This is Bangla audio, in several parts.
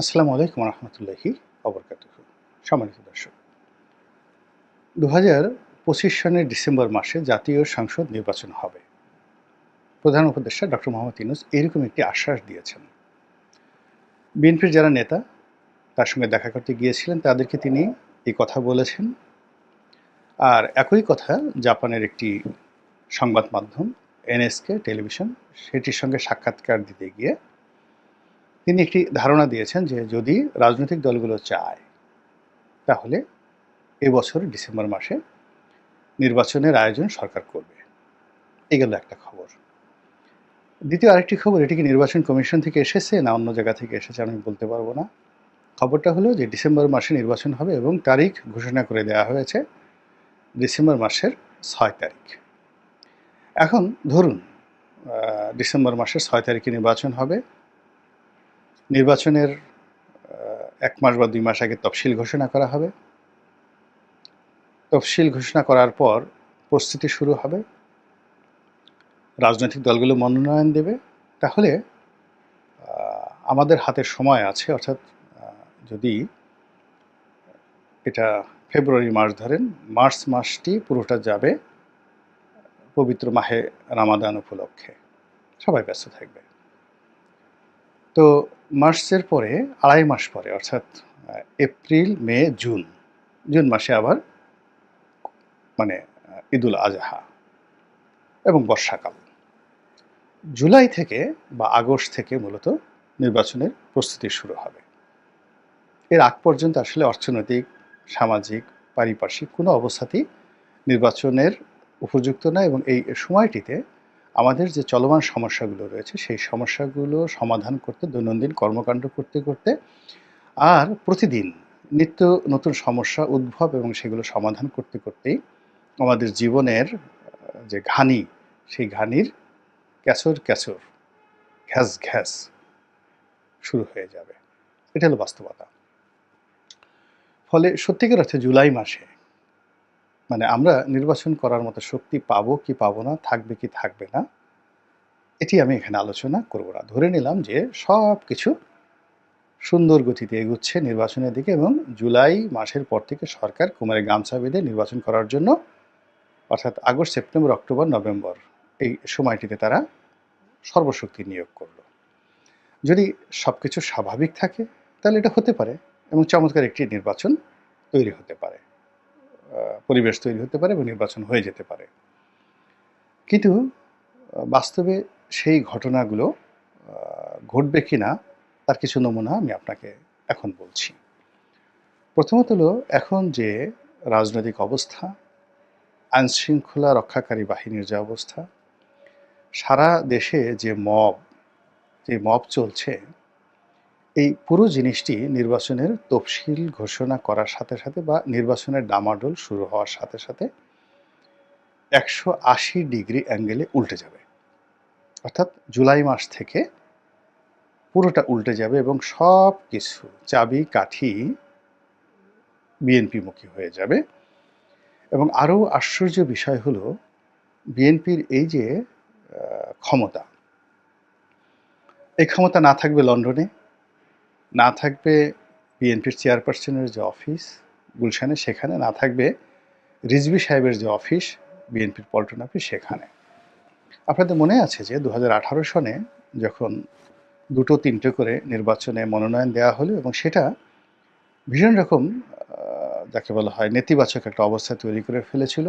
আসসালামু আলাইকুম রহমতুল্লাহি অবরকাত সম্মানিত দর্শক দু হাজার পঁচিশ সনের ডিসেম্বর মাসে জাতীয় সংসদ নির্বাচন হবে। প্রধান উপদেষ্টা ডক্টর মোহাম্মদ ইউনুস এরকম একটি আশ্বাস দিয়েছেন। বিএনপির যারা নেতা, তার সঙ্গে দেখা করতে গিয়েছিলেন, তাদেরকে তিনি এই কথা বলেছেন। আর একই কথা জাপানের একটি সংবাদ মাধ্যম, এনএসকে টেলিভিশন, সেটির সঙ্গে সাক্ষাৎকার দিতে গিয়ে তিনি একটি ধারণা দিয়েছেন যে যদি রাজনৈতিক দলগুলো চায়, তাহলে এবছর ডিসেম্বর মাসে নির্বাচনের আয়োজন সরকার করবে। এই গেল একটা খবর। দ্বিতীয় আরেকটি খবর, এটি কি নির্বাচন কমিশন থেকে এসেছে না অন্য জায়গা থেকে এসেছে আমি বলতে পারব না। খবরটা হলো যে ডিসেম্বর মাসে নির্বাচন হবে এবং তারিখ ঘোষণা করে দেওয়া হয়েছে ডিসেম্বর মাসের ছয় তারিখ। এখন ধরুন ডিসেম্বর মাসের ছয় তারিখে নির্বাচন হবে। নির্বাচনের এক মাস বা দুই মাস আগে তফসিল ঘোষণা করা হবে। তফসিল ঘোষণা করার পর প্রস্তুতি শুরু হবে। রাজনৈতিক দলগুলো মনোনয়ন দেবে। তাহলে আমাদের হাতে সময় আছে, অর্থাৎ যদি এটা ফেব্রুয়ারি মাস ধরেন, মার্চ মাসটি পুরোটা যাবে পবিত্র মাহে রামাদান উপলক্ষে। সবাই ব্যস্ত থাকবে। তো মার্চের পরে, আড়াই মাস পরে, অর্থাৎ এপ্রিল, মে, জুন জুন মাসে আবার মানে ঈদুল আজহা এবং বর্ষাকাল। জুলাই থেকে বা আগস্ট থেকে মূলত নির্বাচনের প্রস্তুতি শুরু হবে। এর আগ পর্যন্ত আসলে অর্থনৈতিক, সামাজিক, পারিপার্শ্বিক কোনো অবস্থাতেই নির্বাচনের উপযুক্ত না এবং এই সময়টিতে আমাদের যে চলমান সমস্যাগুলো রয়েছে, সেই সমস্যাগুলো সমাধান করতে, দৈনন্দিন কর্মকাণ্ড করতে করতে আর প্রতিদিন নিত্য নতুন সমস্যা, উদ্ভব এবং সেগুলো সমাধান করতে, করতেই আমাদের জীবনের যে ঘানি, সেই ঘানির ক্যাচর ক্যাচর ঘ্যাস ঘ্যাস শুরু হয়ে যাবে। এটা হলো বাস্তবতা। ফলে সত্যিকার অর্থে জুলাই মাসে মানে আমরা নির্বাচন করার মতো শক্তি পাবো কি পাবো না, থাকবে কি থাকবে না, এটি আমি এখানে আলোচনা করব না। ধরে নিলাম যে সব কিছু সুন্দর গতিতে এগুচ্ছে নির্বাচনের দিকে এবং জুলাই মাসের পর থেকে সরকার কুমারে গামছা বেঁধে নির্বাচন করার জন্য, অর্থাৎ আগস্ট, সেপ্টেম্বর, অক্টোবর, নভেম্বর এই সময়টিতে তারা সর্বশক্তি নিয়োগ করল। যদি সব কিছু স্বাভাবিক থাকে, তাহলে এটা হতে পারে এবং চমৎকার একটি নির্বাচন তৈরি হতে পারে। পরিবেশ তৈরি হতে পারে এবং নির্বাচন হয়ে যেতে পারে। কিন্তু বাস্তবে সেই ঘটনাগুলো ঘটবে কি না তার কিছু নমুনা আমি আপনাকে এখন বলছি। প্রথমত হলো, এখন যে রাজনৈতিক অবস্থা, আইনশৃঙ্খলা রক্ষাকারী বাহিনীর যে অবস্থা, সারা দেশে যে মব যে মব চলছে এই পুরো জিনিসটি নির্বাচনের তফসিল ঘোষণা করার সাথে সাথে বা নির্বাচনের ডামাডোল শুরু হওয়ার সাথে সাথে একশো আশি ডিগ্রি অ্যাঙ্গেলে উল্টে যাবে। অর্থাৎ জুলাই মাস থেকে পুরোটা উল্টে যাবে এবং সব কিছু চাবি কাঠি বিএনপিমুখী হয়ে যাবে। এবং আরও আশ্চর্য বিষয় হলো, বিএনপির এই যে ক্ষমতা, এই ক্ষমতা না থাকবে লন্ডনে। না থাকবে বিএনপির চেয়ারপারসনের যে অফিস গুলশানে, সেখানে না থাকবে রিজভি সাহেবের যে অফিস বিএনপির পল্টন অফিস, সেখানে। আপনাদের মনে আছে যে দু হাজার আঠারো সনে যখন দুটো তিনটে করে নির্বাচনে মনোনয়ন দেওয়া হলো এবং সেটা ভীষণ রকম যাকে বলা হয় নেতিবাচক একটা অবস্থা তৈরি করে ফেলেছিল।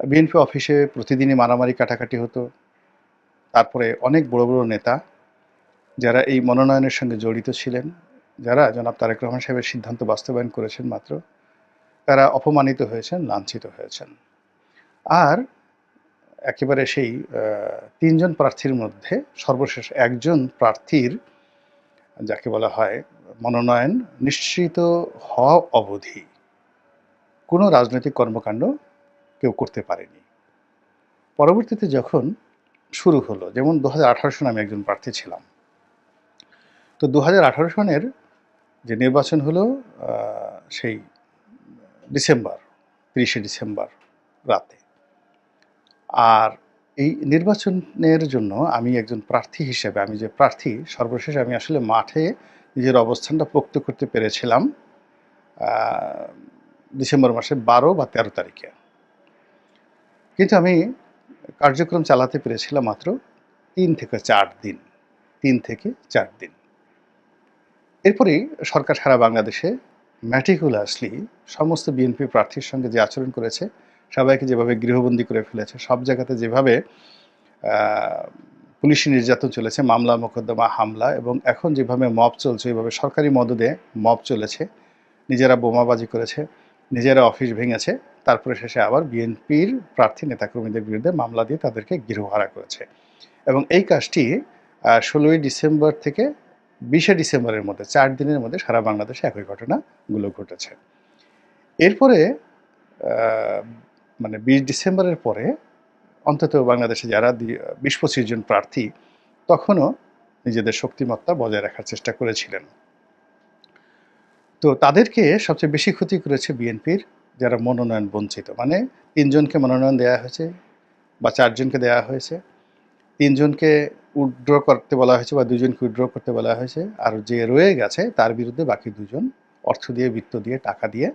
বিএনপি অফিসে প্রতিদিনই মারামারি কাটাকাটি হতো। তারপরে অনেক বড় বড় নেতা যারা এই মনোনয়নের সঙ্গে জড়িত ছিলেন, যারা জনাব তারেক রহমান সাহেবের সিদ্ধান্ত বাস্তবায়ন করেছেন মাত্র, তারা অপমানিত হয়েছেন, লাঞ্ছিত হয়েছেন। আর একেবারে সেই তিনজন প্রার্থীর মধ্যে সর্বশেষ একজন প্রার্থীর, যাকে বলা হয় মনোনয়ন নিশ্চিত হওয়া অবধি কোনো রাজনৈতিক কর্মকাণ্ড কেউ করতে পারেনি। পরবর্তীতে যখন শুরু হলো, যেমন দু হাজার সনে আমি একজন প্রার্থী ছিলাম তো দু হাজার আঠারো সনের যে নির্বাচন হলো সেই ডিসেম্বর, তিরিশে ডিসেম্বর রাতে। আর এই নির্বাচনের জন্য আমি একজন প্রার্থী হিসেবে, আমি যে প্রার্থী, সর্বশেষ আমি আসলে মাঠে নিজের অবস্থানটা পোক্ত করতে পেরেছিলাম ডিসেম্বর মাসের বারো বা তেরো তারিখে। কিন্তু আমি কার্যক্রম চালাতে পেরেছিলাম মাত্র তিন থেকে চার দিন, তিন থেকে চার দিন। এরপরেই সরকার সারা বাংলাদেশে ম্যাটিকুলাসলি সমস্ত বিএনপি প্রার্থীর সঙ্গে যে আচরণ করেছে, সবাইকে যেভাবে গৃহবন্দী করে ফেলেছে, সব জায়গাতে যেভাবে পুলিশি নির্যাতন চলেছে, মামলা, মোকদ্দমা, হামলা এবং এখন যেভাবে মব চলছে ওইভাবে সরকারি মদদে মব চলেছে, নিজেরা বোমাবাজি করেছে, নিজেরা অফিস ভেঙেছে, তারপরে শেষে আবার বিএনপির প্রার্থী নেতাকর্মীদের বিরুদ্ধে মামলা দিয়ে তাদেরকে গৃহহারা করেছে। এবং এই কাজটি ষোলোই ডিসেম্বর থেকে বিশে ডিসেম্বরের মধ্যে, চার দিনের মধ্যে সারা বাংলাদেশে একই ঘটনাগুলো ঘটেছে। এরপরে মানে বিশ ডিসেম্বরের পরে অন্তত বাংলাদেশে যারা বিশ পঁচিশ জন প্রার্থী, তখনও নিজেদের শক্তিমত্তা বজায় রাখার চেষ্টা করেছিলেন। তো তাদেরকে সবচেয়ে বেশি ক্ষতি করেছে বিএনপির যারা মনোনয়ন বঞ্চিত মানে তিনজনকে মনোনয়ন দেওয়া হয়েছে বা চারজনকে দেওয়া হয়েছে। তিনজনকে উইথড্র করতে বলা হয়েছে বা দুজনকে উইথড্র করতে বলা হয়েছে। আর যে রয়ে গেছে, তার বিরুদ্ধে বাকি দুজন অর্থ দিয়ে, বৃত্ত দিয়ে, টাকা দিয়ে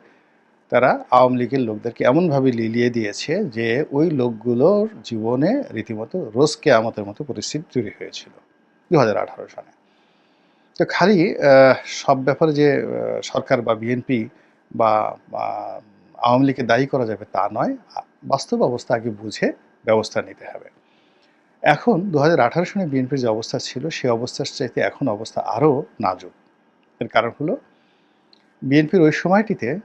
তারা আওয়ামী লীগের লোকদেরকে এমনভাবে লিলিয়ে দিয়েছে যে ওই লোকগুলোর জীবনে রীতিমতো রোজ কেয়ামতের মতো পরিস্থিতি তৈরি হয়েছিল দু হাজার আঠারো সালে। তো খালি সব ব্যাপারে যে সরকার বা বিএনপি বা আওয়ামী লীগকে দায়ী করা যাবে তা নয়। বাস্তব অবস্থা আগে বুঝে ব্যবস্থা নিতে হবে। এখন দু হাজার সনে বিএনপির যে অবস্থা ছিল, সেই অবস্থার চাইতে এখন অবস্থা আরও নাজুক। এর কারণ হলো, বিএনপির ওই সময়টিতে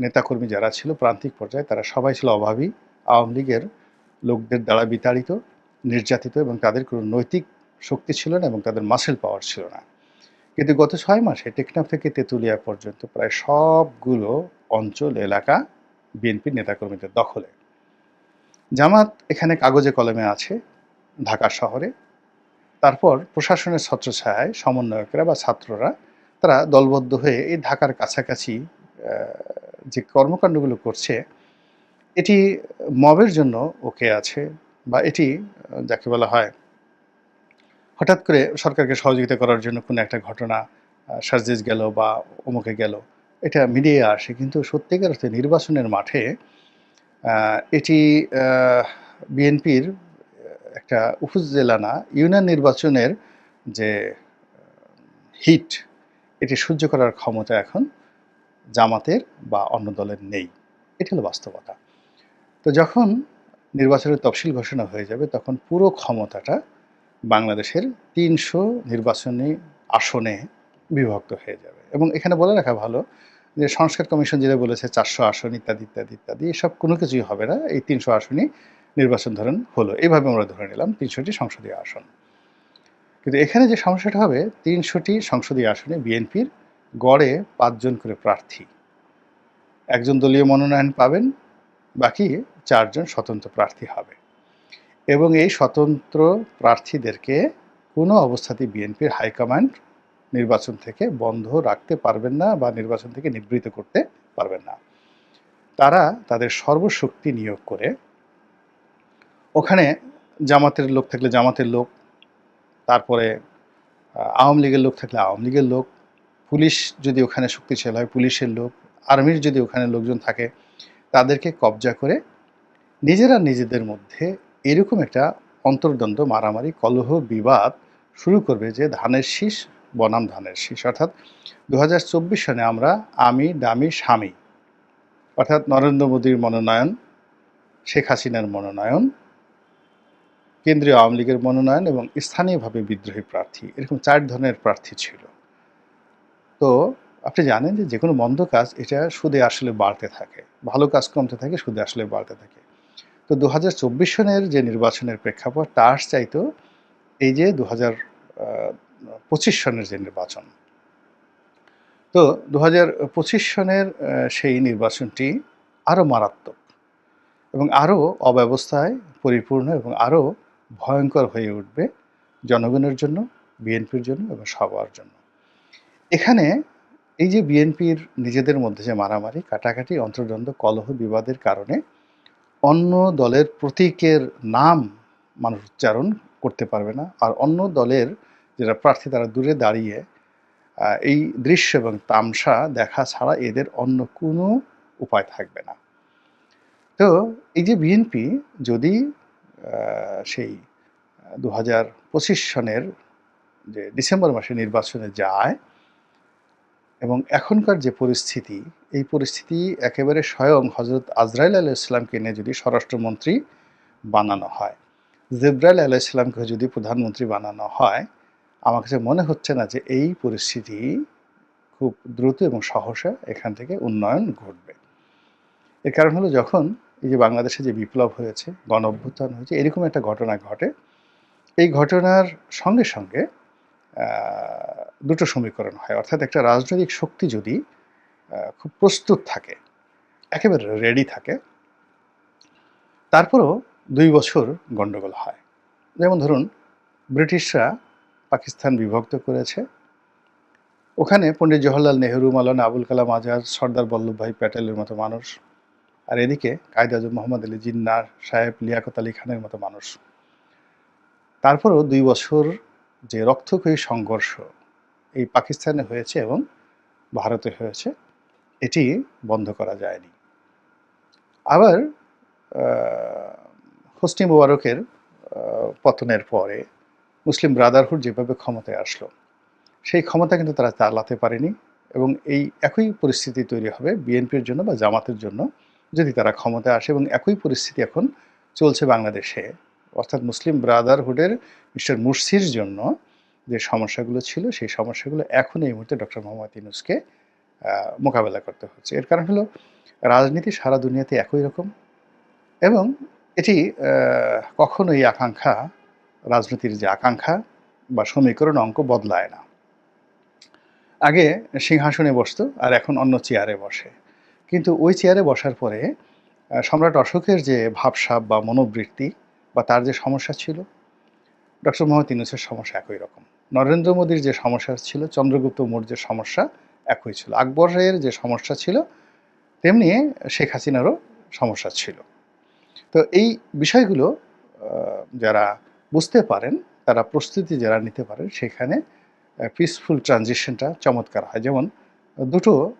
নেতাকর্মী যারা ছিল, প্রান্তিক পর্যায়ে, তারা সবাই ছিল অভাবী। আওয়ামী লীগের লোকদের দ্বারা বিতাড়িত, নির্যাতিত এবং তাদের কোনো নৈতিক শক্তি ছিল না এবং তাদের মাসেল পাওয়ার ছিল না। কিন্তু গত ছয় মাসে টেকনাফ থেকে তেঁতুলিয়া পর্যন্ত প্রায় সবগুলো অঞ্চল, এলাকা বিএনপির নেতাকর্মীদের দখলে। জামাত এখানে কাগজে কলমে আছে ঢাকা শহরে। তারপর প্রশাসনের ছত্রছায়ায় সমন্বয়করা বা ছাত্ররা, তারা দলবদ্ধ হয়ে এই ঢাকার কাছাকাছি যে কর্মকাণ্ডগুলো করছে, এটি মবের জন্য ওকে আছে বা এটি, যাকে বলা হয়, হঠাৎ করে সরকারকে সহযোগিতা করার জন্য কোনো একটা ঘটনা সার্জিস গেল বা অমুকে গেল, এটা মিডিয়ায় আসে। কিন্তু সত্যিকার অর্থে নির্বাচনের মাঠে এটি বিএনপির একটা উপজেলা না ইউনিয়ন নির্বাচনের যে হিট, এটি সহ্য করার ক্ষমতা এখন জামাতের বা অন্য দলের নেই। এটি হলো বাস্তবতা। তো যখন নির্বাচনের তফসিল ঘোষণা হয়ে যাবে, তখন পুরো ক্ষমতাটা বাংলাদেশের তিনশো নির্বাচনী আসনে বিভক্ত হয়ে যাবে। এবং এখানে বলে রাখা ভালো যে সংস্কার কমিশন যেটা বলেছে, চারশো আসন ইত্যাদি ইত্যাদি ইত্যাদি, এসব কোনো কিছুই হবে না। এই তিনশো আসনই নির্বাচন ধরেন হলো। এইভাবে আমরা ধরে নিলাম তিনশোটি সংসদীয় আসন। কিন্তু এখানে যে সমস্যাটা হবে, তিনশোটি সংসদীয় আসনে বিএনপির গড়ে পাঁচজন করে প্রার্থী। একজন দলীয় মনোনয়ন পাবেন, বাকি চারজন স্বতন্ত্র প্রার্থী হবে। এবং এই স্বতন্ত্র প্রার্থীদেরকে কোনো অবস্থাতেই বিএনপির হাইকমান্ড নির্বাচন থেকে বন্ধ রাখতে পারবেন না বা নির্বাচন থেকে নিবৃত করতে পারবেন না। তারা তাদের সর্বশক্তি নিয়োগ করে ওখানে জামাতের লোক থাকলে জামাতের লোক, তারপরে আওয়ামী লীগের লোক থাকলে আওয়ামী লীগের লোক, পুলিশ যদি ওখানে শক্তিশালী হয় পুলিশের লোক, আর্মির যদি ওখানে লোকজন থাকে, তাদেরকে কবজা করে নিজেরা নিজেদের মধ্যে এরকম একটা অন্তর্দ্বন্দ্ব, মারামারি, কলহ, বিবাদ শুরু করবে যে ধানের শীষ বনাম ধানের শীষ। অর্থাৎ দু হাজার চব্বিশ সনে আমরা আমি, দামি, স্বামী, অর্থাৎ নরেন্দ্র মোদীর মনোনয়ন, শেখ হাসিনার মনোনয়ন, কেন্দ্রীয় আওয়ামী লীগের মনোনয়ন এবং স্থানীয়ভাবে বিদ্রোহী প্রার্থী, এরকম চার ধরনের প্রার্থী ছিল। তো আপনি জানেন যে যে কোনো মন্দ কাজ, এটা সুদে আসলে বাড়তে থাকে। ভালো কাজ কমতে থাকে, সুদে আসলে বাড়তে থাকে। তো দু হাজার চব্বিশ সনের যে নির্বাচনের প্রেক্ষাপট, তার চাইতো এই যে দু হাজার পঁচিশ সনের যে নির্বাচন। তো দু হাজার পঁচিশ সনের সেই নির্বাচনটি আরও মারাত্মক এবং আরও অব্যবস্থায় পরিপূর্ণ এবং আরও ভয়ঙ্কর হয়ে উঠবে জনগণের জন্য, বিএনপির জন্য এবং সবার জন্য। এখানে এই যে বিএনপির নিজেদের মধ্যে যে মারামারি, কাটাকাটি, অন্তর্দ্বন্দ্ব, কলহ, বিবাদের কারণে অন্য দলের প্রতীকের নাম মানুষ উচ্চারণ করতে পারবে না। আর অন্য দলের যারা প্রার্থী তারা দূরে দাঁড়িয়ে এই দৃশ্য এবং তামসা দেখা ছাড়া এদের অন্য কোনো উপায় থাকবে না। তো এই যে বিএনপি যদি সেই দু হাজার পঁচিশ সনের যে ডিসেম্বর মাসে নির্বাচনে যায় এবং এখনকার যে পরিস্থিতি, এই পরিস্থিতি একেবারে স্বয়ং হজরত আজরাইল আলাহ ইসলামকে নিয়ে যদি স্বরাষ্ট্রমন্ত্রী বানানো হয়, জিব্রাইল আলাহ ইসলামকে যদি প্রধানমন্ত্রী বানানো হয় আমার কাছে মনে হচ্ছে না যে এই পরিস্থিতি খুব দ্রুত এবং সহসা এখান থেকে উন্নয়ন ঘটবে। এর কারণ হলো যখন এই যে বাংলাদেশে যে বিপ্লব হয়েছে, গণ অভ্যুত্থান হয়েছে, এরকম একটা ঘটনা ঘটে। এই ঘটনার সঙ্গে সঙ্গে দুটো সমীকরণ হয়। অর্থাৎ একটা রাজনৈতিক শক্তি যদি খুব প্রস্তুত থাকে, একেবারে রেডি থাকে, তারপরও দুই বছর গণ্ডগোল হয়। যেমন ধরুন, ব্রিটিশরা পাকিস্তান বিভক্ত করেছে। ওখানে পণ্ডিত জওহরলাল নেহরু মালানা আবুল কালাম আজাদ, সর্দার বল্লভভাই প্যাটেলের মতো মানুষ আর এদিকে কায়দে আজম মোহাম্মদ আলী জিন্নার সাহেব লিয়াকত আলী খানের মতো মানুষ। তারপরও দুই বছর যে রক্তক্ষয়ী সংঘর্ষ এই পাকিস্তানে হয়েছে এবং ভারতে হয়েছে, এটি বন্ধ করা যায়নি। আবার হোসনি মুবারকের পতনের পরে মুসলিম ব্রাদারহুড যেভাবে ক্ষমতায় আসলো, সেই ক্ষমতা কিন্তু তারা চালাতে পারেনি এবং এই একই পরিস্থিতি তৈরি হবে বিএনপির জন্য বা জামাতের জন্য যদি তারা ক্ষমতায় আসে এবং একই পরিস্থিতি এখন চলছে বাংলাদেশে। অর্থাৎ মুসলিম ব্রাদারহুডের মিস্টার মুরসির জন্য যে সমস্যাগুলো ছিল, সেই সমস্যাগুলো এখন এই মুহূর্তে ডক্টর মোহাম্মদ ইউনুসকে মোকাবেলা করতে হচ্ছে। এর কারণ হলো রাজনীতি সারা দুনিয়াতে একই রকম এবং এটি কখনোই আকাঙ্ক্ষা রাজনীতির যে আকাঙ্ক্ষা বা সমীকরণ অঙ্ক বদলায় না। আগে সিংহাসনে বসত আর এখন অন্য চেয়ারে বসে। কিন্তু ওই চেয়ারে বসার পরে সম্রাট অশোকের যে ভাবসাব বা মনোবৃত্তি বা তার যে সমস্যা ছিল, ডক্টর মোহাম্মদ ইউনুসের সমস্যা একই রকম। নরেন্দ্র মোদীর যে সমস্যা ছিল, চন্দ্রগুপ্ত মৌর্যের সমস্যা একই ছিল। আকবরের যে সমস্যা ছিল, তেমনি শেখ হাসিনারও সমস্যা ছিল। তো এই বিষয়গুলো যারা বুঝতে পারেন, তারা প্রস্তুতি যারা নিতে পারেন, সেখানে পিসফুল ট্রানজিশনটা চমৎকার হয়। যেমন, দুটো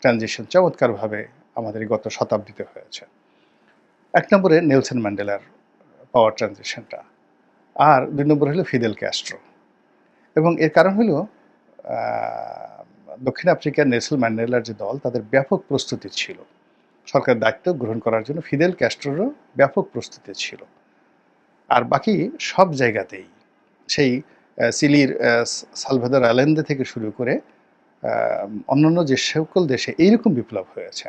ট্রানজিশন চমৎকারভাবে আমাদের গত শতাব্দীতে হয়েছে। এক নম্বরে নেলসন ম্যান্ডেলার পাওয়ার ট্রানজিশনটা আর দুই নম্বর হলো ফিদেল ক্যাস্ট্রো। এবং এর কারণ হলো দক্ষিণ আফ্রিকার নেলসন ম্যান্ডেলার যে দল, তাদের ব্যাপক প্রস্তুতি ছিল। সরকার দায়িত্ব গ্রহণ করার জন্য ফিদেল ক্যাস্ট্রোরও ব্যাপক প্রস্তুতি ছিল। আর বাকি সব জায়গাতেই সেই সিলির সালভাদর আলেন্দে থেকে শুরু করে অন্যান্য যে সকল দেশে এইরকম বিপ্লব হয়েছে,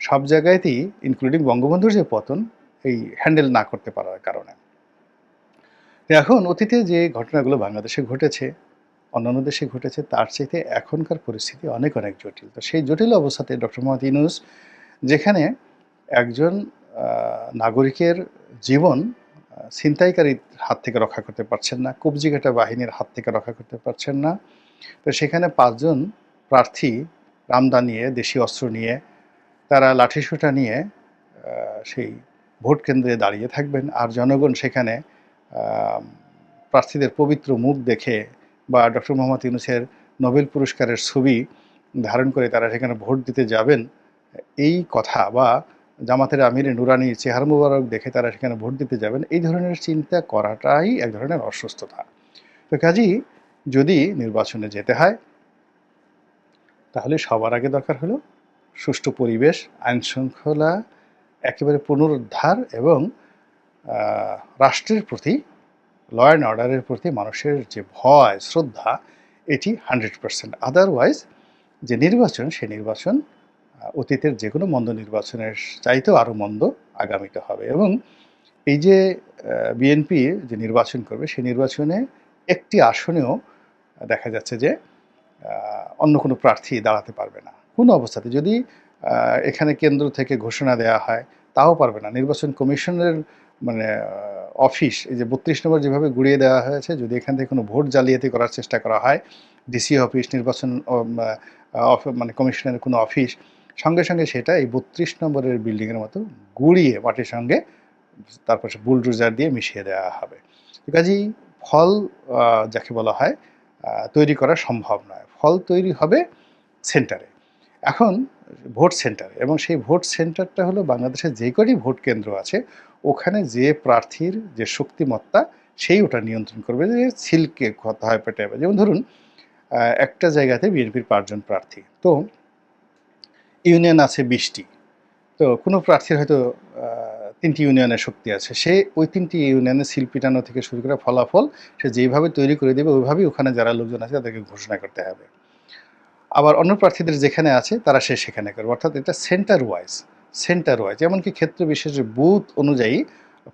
সব জায়গাতেই ইনক্লুডিং বঙ্গবন্ধুর যে পতন, এই হ্যান্ডেল না করতে পারার কারণে। এখন অতীতে যে ঘটনাগুলো বাংলাদেশে ঘটেছে, অন্যান্য দেশে ঘটেছে, তার চাইতে এখনকার পরিস্থিতি অনেক অনেক জটিল। তো সেই জটিল অবস্থাতে ডক্টর মোহাম্মদ ইউনুস, যেখানে একজন নাগরিকের জীবন ছিনতাইকারীর হাত থেকে রক্ষা করতে পারছেন না কবজিঘাটা বাহিনীর হাত থেকে রক্ষা করতে পারছেন না। তো সেখানে পাঁচজন প্রার্থী রামদা নিয়ে, দেশি অস্ত্র নিয়ে, তারা লাঠিসোঁটা নিয়ে সেই ভোট কেন্দ্রে দাঁড়িয়ে থাকবেন। আর জনগণ সেখানে প্রার্থীদের পবিত্র মুখ দেখে বা ডক্টর মোহাম্মদ ইউনুসের নোবেল পুরস্কারের ছবি ধারণ করে তারা সেখানে ভোট দিতে যাবেন, এই কথা বা জামাতের আমির নুরানি চেহারা মুবারক দেখে তারা সেখানে ভোট দিতে যাবেন। এই ধরনের চিন্তা করাটাই এক ধরনের অসুস্থতা। তো কাজেই যদি নির্বাচনে যেতে হয়, তাহলে সবার আগে দরকার হলো সুষ্ঠু পরিবেশ, আইন শৃঙ্খলা একেবারে পুনরুদ্ধার এবং রাষ্ট্রের প্রতি ল অ্যান্ড অর্ডারের প্রতি মানুষের যে ভয়, শ্রদ্ধা, এটি হান্ড্রেড পার্সেন্ট আদারওয়াইজ যে নির্বাচন সেই নির্বাচন অতীতের যে কোনো মন্দ নির্বাচনের চাইতেও আরও মন্দ আগামীতে হবে। এবং এই যে বিএনপি যে নির্বাচন করবে, সেই নির্বাচনে একটি আসনেও দেখা যাচ্ছে যে অন্য কোনো প্রার্থী দাঁড়াতে পারবে না। কোনো অবস্থাতে যদি এখানে কেন্দ্র থেকে ঘোষণা দেওয়া হয়, তাও পারবে না। নির্বাচন কমিশনের মানে অফিস, এই যে বত্রিশ নম্বর যেভাবে গুড়িয়ে দেওয়া হয়েছে, যদি এখান থেকে কোনো ভোট জালিয়াতি করার চেষ্টা করা হয় ডিসি অফিস, নির্বাচন মানে কমিশনের কোনো অফিস সঙ্গে সঙ্গে সেটা এই বত্রিশ নম্বরের বিল্ডিংয়ের মতো গুড়িয়ে মাটির সঙ্গে তারপর বুলডোজার দিয়ে মিশিয়ে দেওয়া হবে। কাজেই ফল যাকে বলা হয় তৈরি করা সম্ভব নয়। ফল তৈরি হবে সেন্টারে। এখন ভোট সেন্টারে এবং সেই ভোট সেন্টারটা হলো বাংলাদেশের যে কটি ভোট কেন্দ্র আছে, ওখানে যে প্রার্থীর যে শক্তিমত্তা, সেই ওটা নিয়ন্ত্রণ করবে। যে সিলকে কথা হয়, পেটে। যেমন ধরুন একটা জায়গাতে বিএনপির পাঁচজন প্রার্থী। তো ইউনিয়ন আছে বিশটি। তো কোনো প্রার্থীর হয়তো তিনটি ইউনিয়নের শক্তি আছে। সে ওই তিনটি ইউনিয়নের সিল পিটানো থেকে শুরু করে ফলাফল সে যেভাবে তৈরি করে দেবে, ওইভাবেই ওখানে যারা লোকজন আছে তাদেরকে ঘোষণা করতে হবে। আবার অন্য প্রার্থীদের যেখানে আছে তারা সে সেখানে করবে। অর্থাৎ এটা সেন্টার ওয়াইজ সেন্টার ওয়াইজ এমনকি ক্ষেত্র বিশেষে বুথ অনুযায়ী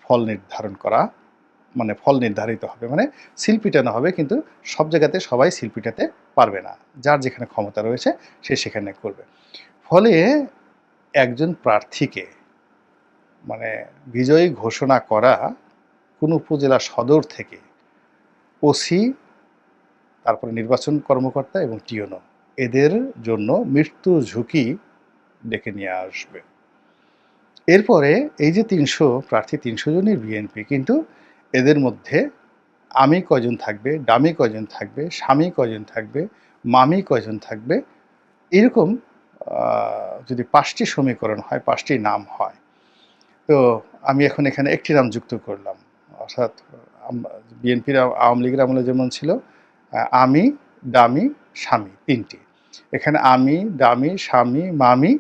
ফল নির্ধারণ করা মানে ফল নির্ধারিত হবে। মানে সিল পিটানো হবে কিন্তু সব জায়গাতে সবাই সিল পিটাতে পারবে না। যার যেখানে ক্ষমতা রয়েছে সে সেখানে করবে। ফলে একজন প্রার্থীকে মানে বিজয়ী ঘোষণা করা কোন উপজেলা সদর থেকে ওসি, তারপরে নির্বাচন কর্মকর্তা এবং টিওনো এদের জন্য মৃত্যু ঝুঁকি ডেকে নিয়ে আসবে। এরপরে এই যে তিনশো প্রার্থী, তিনশো জনই বিএনপি কিন্তু এদের মধ্যে আমি কয়জন থাকবে, ডামি কয়জন থাকবে, স্বামী কয়জন থাকবে, মামি কয়জন থাকবে, এরকম যদি পাঁচটি সমীকরণ হয়, পাঁচটি নাম হয়। তো আমি এখন এখানে একটি নাম যুক্ত করলাম। অর্থাৎ বিএনপির আওয়ামী লীগের আমলে যেমন ছিল আমি ডামি স্বামী, তিনটি। এখানে আমি, দামি, স্বামী, মামি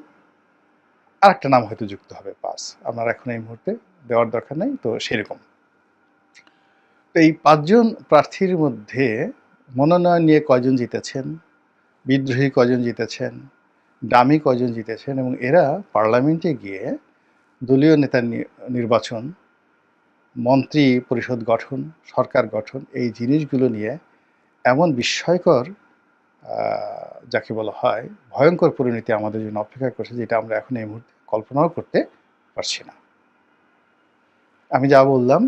আর একটা নাম হয়তো যুক্ত হবে পাঁচ। আপনার এখন এই মুহূর্তে দেওয়ার দরকার নেই, তো সেরকম। তো এই পাঁচজন প্রার্থীর মধ্যে মনোনয়ন নিয়ে কয়জন জিতেছেন? বিদ্রোহী কয়জন জিতেছেন? ডামি কয়জন জিতেছেন এবং এরা পার্লামেন্টে গিয়ে দলীয় নেতা নির্বাচন, মন্ত্রী পরিষদ গঠন, সরকার গঠন, এই জিনিসগুলো নিয়ে এমন বিস্ময়কর যাকে বলা হয়, ভয়ঙ্কর পরিণতি আমাদের জন্য অপেক্ষা করছে যেটা আমরা এখন এই মুহূর্তে কল্পনাও করতে পারছি না। আমি যা বললাম,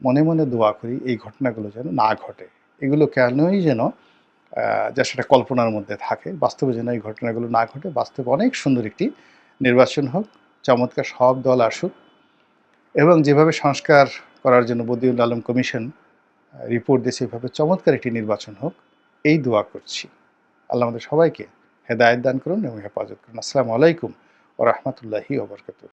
মনে মনে দোয়া করি এই ঘটনাগুলো যেন না ঘটে। এগুলো কেনই যেন যা সেটা কল্পনার মধ্যে থাকে। বাস্তবে যেন এই ঘটনাগুলো না ঘটে, বাস্তবে অনেক সুন্দর একটি নির্বাচন হোক, চমৎকার সব দল আসুক এবং যেভাবে সংস্কার করার জন্য বদিউল আলম কমিশন রিপোর্ট দিয়েছে, এভাবে চমৎকার একটি নির্বাচন হোক, এই দোয়া করছি। আল্লাহ আমাদের সবাইকে হেদায়ত দান করুন এবং হেফাজত করুন। আসসালামু আলাইকুম ও রহমতুল্লাহি